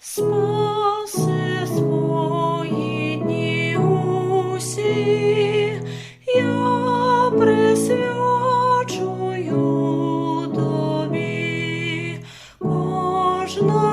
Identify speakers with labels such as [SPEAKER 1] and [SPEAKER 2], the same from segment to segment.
[SPEAKER 1] спаси я присвячую тобі кожна.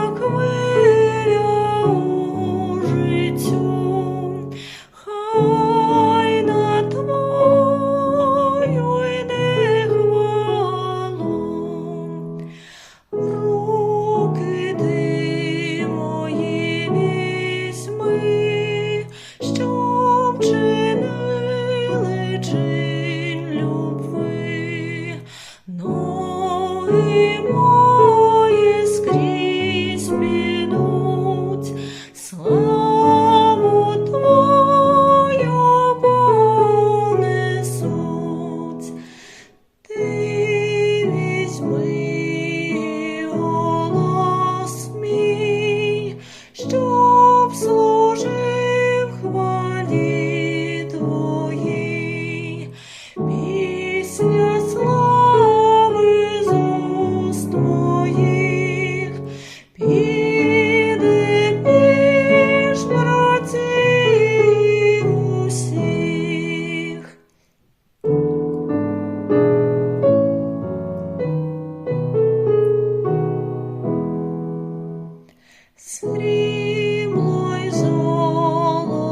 [SPEAKER 1] срібло й золото